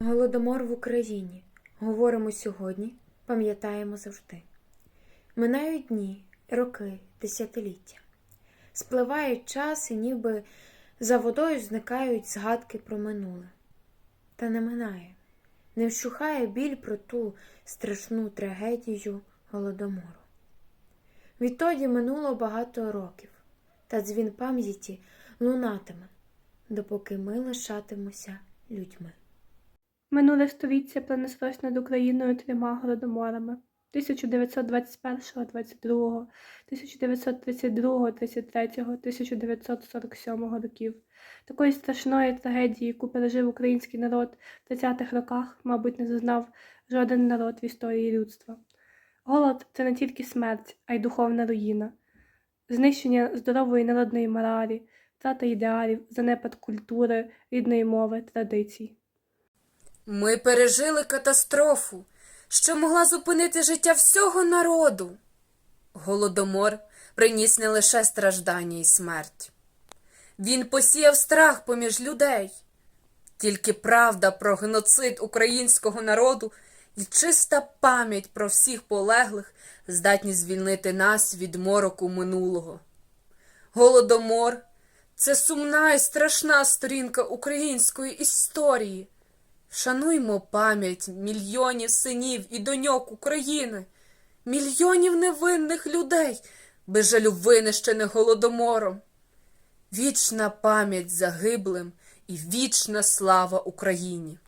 Голодомор в Україні. Говоримо сьогодні, пам'ятаємо завжди. Минають дні, роки, десятиліття. Спливає час, і ніби за водою зникають згадки про минуле. Та не минає, не вщухає біль про ту страшну трагедію голодомору. Відтоді минуло багато років, та дзвін пам'яті лунатиме, допоки ми лишатимося людьми. Минуле століття пронеслось над Україною трьома голодоморами 1921, 22, 1932, 33, 1947 років. Такої страшної трагедії, яку пережив український народ в 30-х роках, мабуть, не зазнав жоден народ в історії людства. Голод це не тільки смерть, а й духовна руїна, знищення здорової народної моралі, втрата ідеалів, занепад культури, рідної мови, традицій. Ми пережили катастрофу, що могла зупинити життя всього народу. Голодомор приніс не лише страждання і смерть. Він посіяв страх поміж людей. Тільки правда про геноцид українського народу і чиста пам'ять про всіх полеглих здатні звільнити нас від мороку минулого. Голодомор це сумна і страшна сторінка української історії. Шануймо пам'ять мільйонів синів і доньок України, мільйонів невинних людей, без жалю винищених голодомором. Вічна пам'ять загиблим і вічна слава Україні.